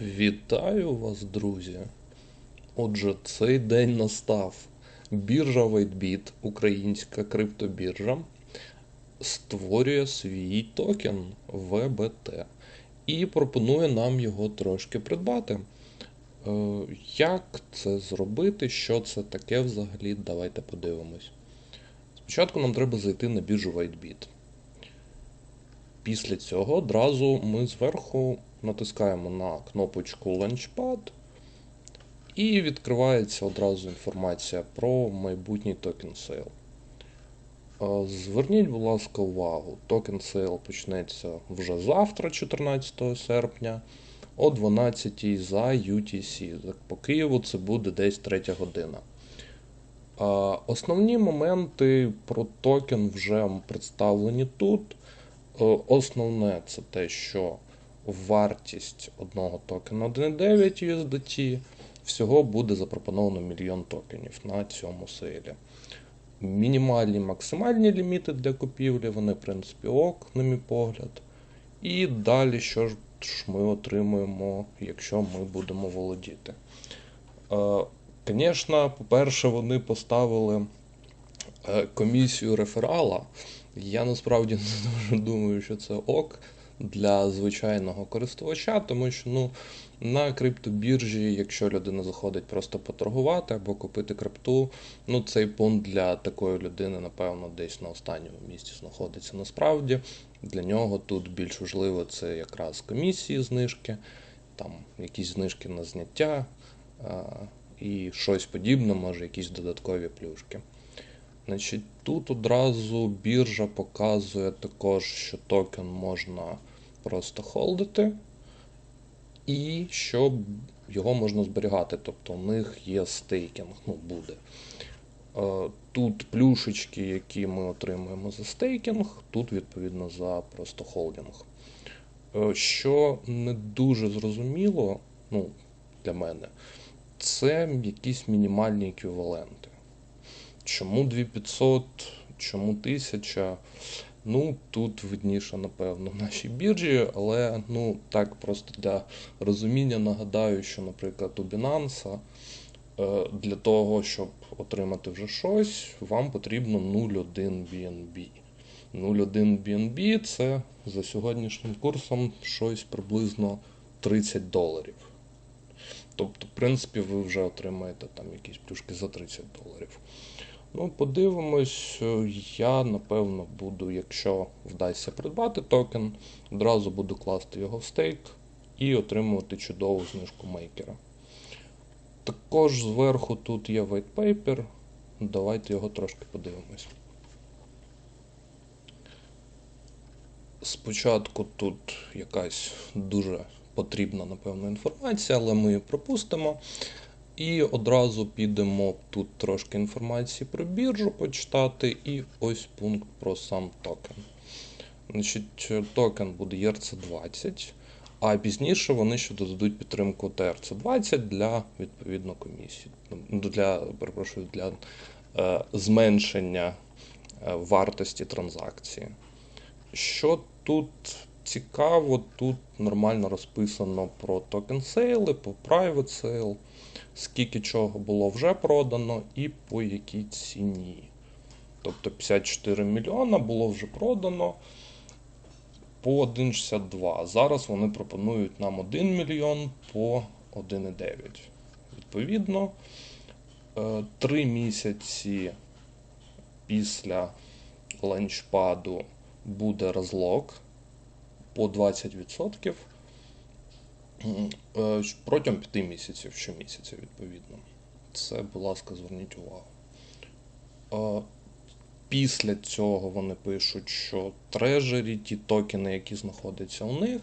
Вітаю вас, друзі! Отже, цей день настав. Біржа WhiteBit, українська криптобіржа, створює свій токен VBT і пропонує нам його трошки придбати. Е, Як це зробити? Що це таке взагалі? Давайте подивимось. Спочатку нам треба зайти на біржу WhiteBit. Після цього одразу ми зверху натискаємо на кнопочку Launchpad і відкривається одразу інформація про майбутній токен сейл. Е, Зверніть, будь ласка, увагу, токен сейл почнеться вже завтра, 14 серпня, о 12 за UTC. По Києву це буде десь 3 година. Е, Основні моменти про токен вже представлені тут. Е, Основне це те, що вартість одного токена 1,9 USDT всього буде запропоновано мільйон токенів на цьому сейлі. Мінімальні максимальні ліміти для купівлі, вони, в принципі, ок, на мій погляд. І далі, що ж ми отримуємо, якщо ми будемо володіти. Звісно, по-перше, вони поставили е, комісію реферала. Я насправді не дуже думаю, що це ок для звичайного користувача, тому що ну, на криптобіржі, якщо людина заходить просто поторгувати або купити крипту, ну цей пункт для такої людини, напевно, десь на останньому місці знаходиться. Насправді для нього тут більш важливо це якраз комісії, знижки, там якісь знижки на зняття і щось подібне, може, якісь додаткові плюшки. Значить, Тут одразу біржа показує також, що токен можна просто холдити, і що його можна зберігати. Тобто у них є стейкінг, ну буде. Е, Тут плюшечки, які ми отримуємо за стейкінг, тут, відповідно, за просто холдинг. Е, Що не дуже зрозуміло, ну, для мене, це якісь мінімальні еквіваленти. Чому 2500, чому 1000? Ну, тут видніше, напевно, в нашій біржі, але ну, так просто для розуміння нагадаю, що, наприклад, у Binance е, для того, щоб отримати вже щось, вам потрібно 0,1 BNB. 0,1 BNB це за сьогоднішнім курсом щось приблизно 30 доларів. Тобто, в принципі, ви вже отримаєте там якісь плюшки за 30 доларів. Ну, подивимось, я напевно буду, якщо вдасться придбати токен, одразу буду класти його в стейк і отримувати чудову знижку мейкера. Також зверху тут є white paper, давайте його трошки подивимось. Спочатку тут якась дуже потрібна, напевно, інформація, але ми її пропустимо. І одразу підемо тут трошки інформації про біржу почитати, і ось пункт про сам токен. Значить, Токен буде ERC20, а пізніше вони ще додадуть підтримку TRC20 для відповідно комісії. Для перепрошую, для е, зменшення е, вартості транзакції. Що тут цікаво, тут нормально розписано про токен сейли, по private sale скільки чого було вже продано і по якій ціні. Тобто 54 мільйона було вже продано по 1,62. Зараз вони пропонують нам 1 мільйон по 1,9. Відповідно, 3 е, місяці після ланчпаду буде розлог по 20%. Е, протягом 5 місяців щомісяця, відповідно. Це, будь ласка, зверніть увагу. Е, після цього вони пишуть, що трежері, ті токени, які знаходяться у них,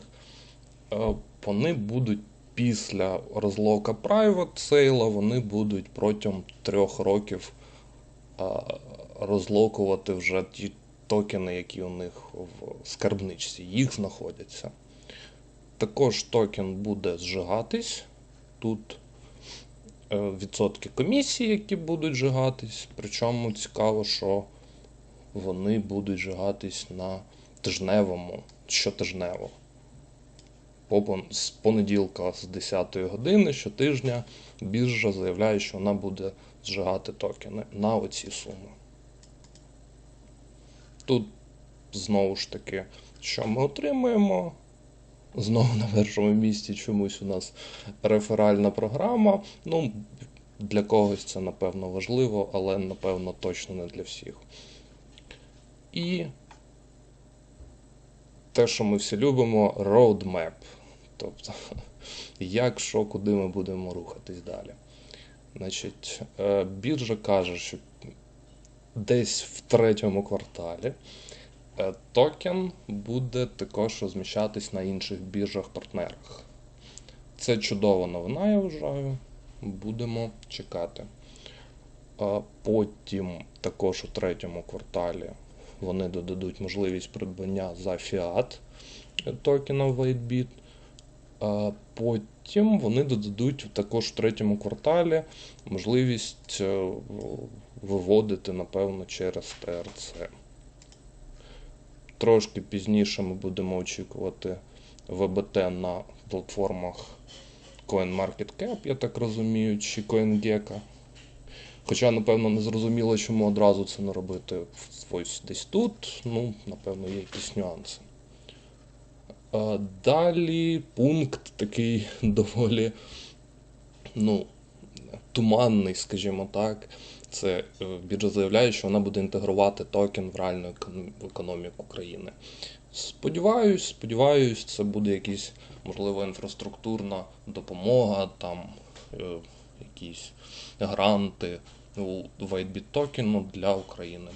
е, вони будуть після розлока Private Sale, вони будуть протягом трьох років розлокувати вже ті токени, які у них в скарбничці, їх знаходяться. Також токен буде зжигатись. Тут е, відсотки комісії, які будуть зжигатись. Причому цікаво, що вони будуть зжигатись на тижневому, щотижнево. з понеділка з 10 години щотижня біржа заявляє, що вона буде зжигати токени на оці суми. Тут знову ж таки, що ми отримуємо? Знову на першому місці чомусь у нас реферальна програма. Ну, для когось це напевно важливо, але напевно точно не для всіх. І те, що ми всі любимо, roadmap. Тобто, як, що, куди ми будемо рухатись далі. Значить, е, біржа каже, що десь в третьому кварталі токен буде також розміщатись на інших біржах-партнерах. Це чудова новина, я вважаю. Будемо чекати. Потім, також у третьому кварталі, вони додадуть можливість придбання за фіат токена WhiteBit. Потім вони додадуть також в третьому кварталі можливість е, виводити, напевно, через ТРЦ. Трошки пізніше ми будемо очікувати ВБТ на платформах CoinMarketCap, я так розумію, чи CoinGecko. Хоча, напевно, не зрозуміло, чому одразу це не робити ось десь тут. Ну, напевно, є якісь нюанси. Далі пункт такий доволі ну, туманний, скажімо так. Це е, біржа заявляє, що вона буде інтегрувати токен в реальну економіку країни. Сподіваюсь, сподіваюсь, це буде якась, можливо, інфраструктурна допомога, там е, якісь гранти у WhiteBit токену для України.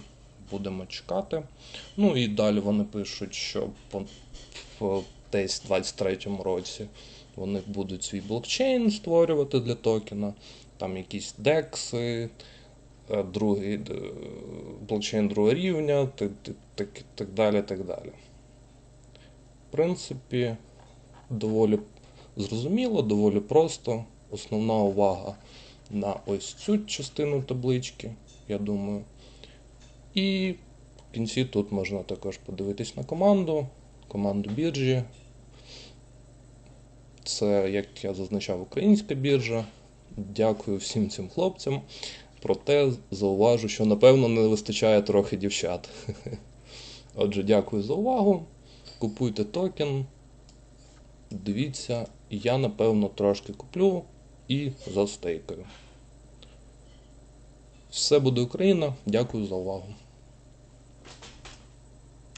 Будемо чекати. Ну і далі вони пишуть, що по, десь 23-му році вони будуть свій блокчейн створювати для токена, там якісь декси, другий е, блокчейн другого рівня, так, так, так далі. так далі. В принципі, доволі зрозуміло, доволі просто. Основна увага на ось цю частину таблички, я думаю. І в кінці тут можна також подивитись на команду, команду біржі. Це, як я зазначав, українська біржа. Дякую всім цим хлопцям. Проте зауважу, що напевно не вистачає трохи дівчат. Отже, дякую за увагу. Купуйте токен. Дивіться, я напевно трошки куплю і застейкаю. Все буде Україна. Дякую за увагу.